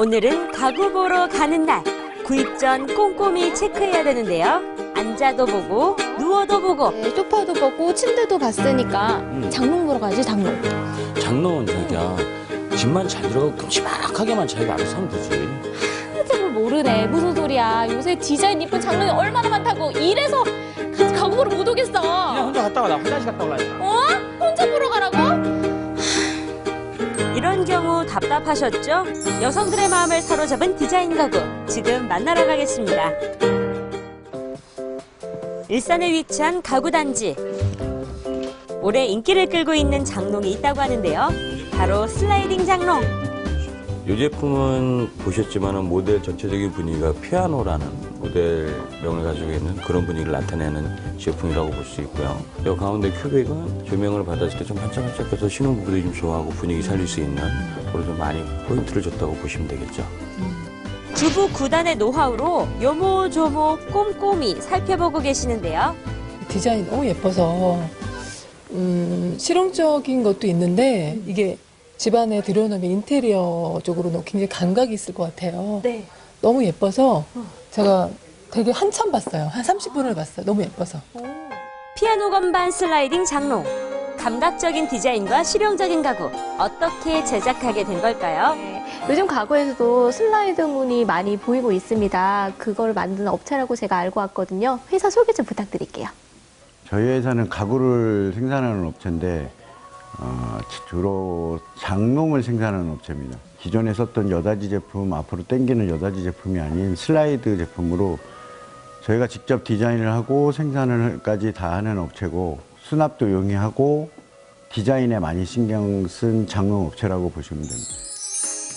오늘은 가구 보러 가는 날. 구입 전 꼼꼼히 체크해야 되는데요. 앉아도 보고 누워도 보고 네, 소파도 보고 침대도 봤으니까 음. 장롱 보러 가야지 장롱. 장롱은 저기야 집만 잘 들어가고 큼지막하게만 자기가 알아서 하면 되지 한참을 모르네. 무슨 소리야. 요새 디자인 이쁜 장롱이 얼마나 많다고. 이래서 가구 보러 못 오겠어. 그냥 혼자 갔다 와 나 화장실 갔다 올라니까 어? 답답하셨죠? 여성들의 마음을 사로잡은 디자인 가구 지금 만나러 가겠습니다. 일산에 위치한 가구 단지. 올해 인기를 끌고 있는 장롱이 있다고 하는데요. 바로 슬라이딩 장롱. 이 제품은 보셨지만 모델 전체적인 분위기가 피아노라는 모델명을 가지고 있는 그런 분위기를 나타내는 제품이라고 볼 수 있고요. 이 가운데 큐빅은 조명을 받았을 때 좀 반짝반짝해서 신혼 부부들이 좀 좋아하고 분위기 살릴 수 있는 그런 좀 많이 포인트를 줬다고 보시면 되겠죠. 주부 구단의 노하우로 요모조모 꼼꼼히 살펴보고 계시는데요. 디자인 너무 예뻐서 음, 실용적인 것도 있는데 이게 집안에 들여놓으면 인테리어 쪽으로는 굉장히 감각이 있을 것 같아요. 네. 너무 예뻐서 제가 되게 한참 봤어요. 한 30분을 봤어요. 너무 예뻐서. 피아노 건반 슬라이딩 장롱. 감각적인 디자인과 실용적인 가구. 어떻게 제작하게 된 걸까요? 네, 요즘 가구에서도 슬라이드 문이 많이 보이고 있습니다. 그걸 만드는 업체라고 제가 알고 왔거든요. 회사 소개 좀 부탁드릴게요. 저희 회사는 가구를 생산하는 업체인데 어, 주로 장롱을 생산하는 업체입니다. 기존에 썼던 여다지 제품, 앞으로 땡기는 여다지 제품이 아닌 슬라이드 제품으로 저희가 직접 디자인을 하고 생산을까지 다 하는 업체고 수납도 용이하고 디자인에 많이 신경 쓴 장롱 업체라고 보시면 됩니다.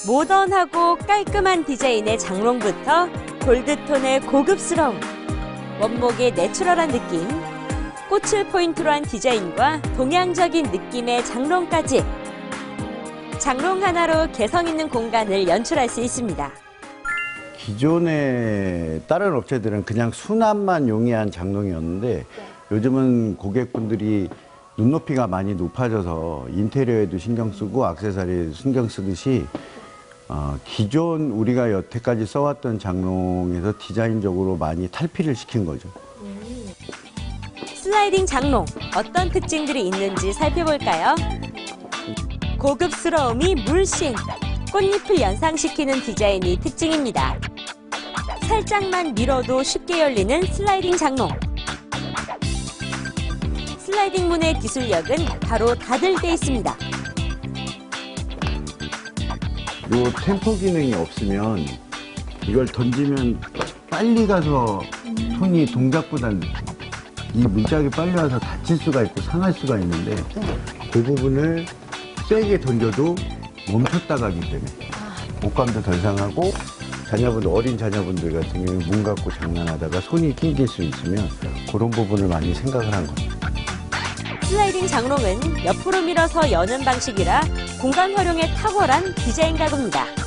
모던하고 깔끔한 디자인의 장롱부터 골드톤의 고급스러움, 원목의 내추럴한 느낌, 꽃을 포인트로 한 디자인과 동양적인 느낌의 장롱까지 장롱 하나로 개성 있는 공간을 연출할 수 있습니다. 기존에 다른 업체들은 그냥 수납만 용이한 장롱이었는데 요즘은 고객분들이 눈높이가 많이 높아져서 인테리어에도 신경 쓰고 액세서리에 신경 쓰듯이 어, 기존 우리가 여태까지 써왔던 장롱에서 디자인적으로 많이 탈피를 시킨 거죠. 슬라이딩 장롱 어떤 특징들이 있는지 살펴볼까요? 고급스러움이 물씬 꽃잎을 연상시키는 디자인이 특징입니다. 살짝만 밀어도 쉽게 열리는 슬라이딩 장롱. 슬라이딩 문의 기술력은 바로 때 있습니다. 요 템포 기능이 없으면 이걸 던지면 빨리 가서 손이 동작보다는 이 문짝이 빨리 와서 다칠 수가 있고 상할 수가 있는데 그 부분을 세게 던져도 멈췄다 가기 때문에 옷감도 덜 상하고 자녀분들 어린 자녀분들 같은 경우에 문 갖고 장난하다가 손이 낑길 수 있으면 그런 부분을 많이 생각을 한 거죠. 슬라이딩 장롱은 옆으로 밀어서 여는 방식이라 공간 활용에 탁월한 디자인 가구입니다.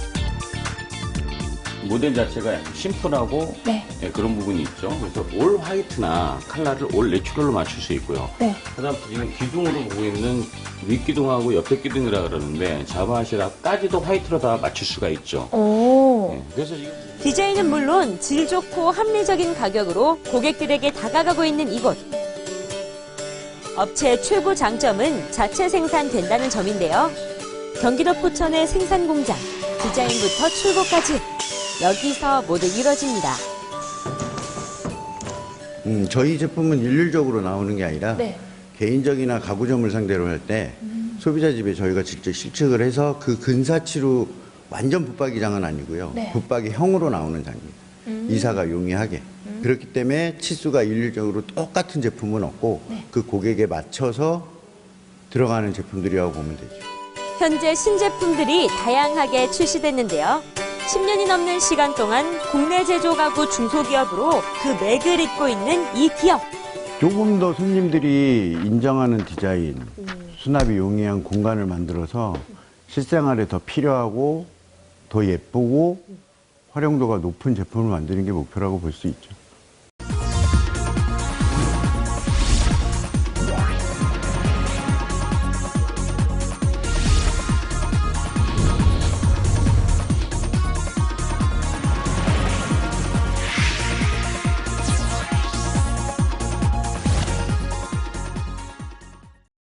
모델 자체가 약간 심플하고 네. 예, 그런 부분이 있죠. 그래서 올 화이트나 컬러를 올 내추럴로 맞출 수 있고요. 네. 그다음 지금 기둥으로 보고 있는 윗기둥하고 옆에 기둥이라 그러는데 자바시라까지도 화이트로 다 맞출 수가 있죠. 오. 예, 그래서 지금 디자인은 물론 질 좋고 합리적인 가격으로 고객들에게 다가가고 있는 이곳. 업체의 최고 장점은 자체 생산된다는 점인데요. 경기도 포천의 생산 공장, 디자인부터 출고까지 여기서 모두 이뤄집니다. 음, 저희 제품은 일률적으로 나오는 게 아니라 네. 개인적이나 가구점을 상대로 할때 소비자 집에 저희가 직접 실측을 해서 그 근사치로 완전 붙박이장은 아니고요. 네. 붙박이형으로 나오는 장입니다. 이사가 용이하게. 그렇기 때문에 치수가 일률적으로 똑같은 제품은 없고 그 고객에 맞춰서 들어가는 제품들이라고 보면 되죠. 현재 신제품들이 다양하게 출시됐는데요. 10년이 넘는 시간 동안 국내 제조 가구 중소기업으로 그 맥을 잇고 있는 이 기업. 조금 더 손님들이 인정하는 디자인, 수납이 용이한 공간을 만들어서 실생활에 더 필요하고 더 예쁘고 활용도가 높은 제품을 만드는 게 목표라고 볼 수 있죠.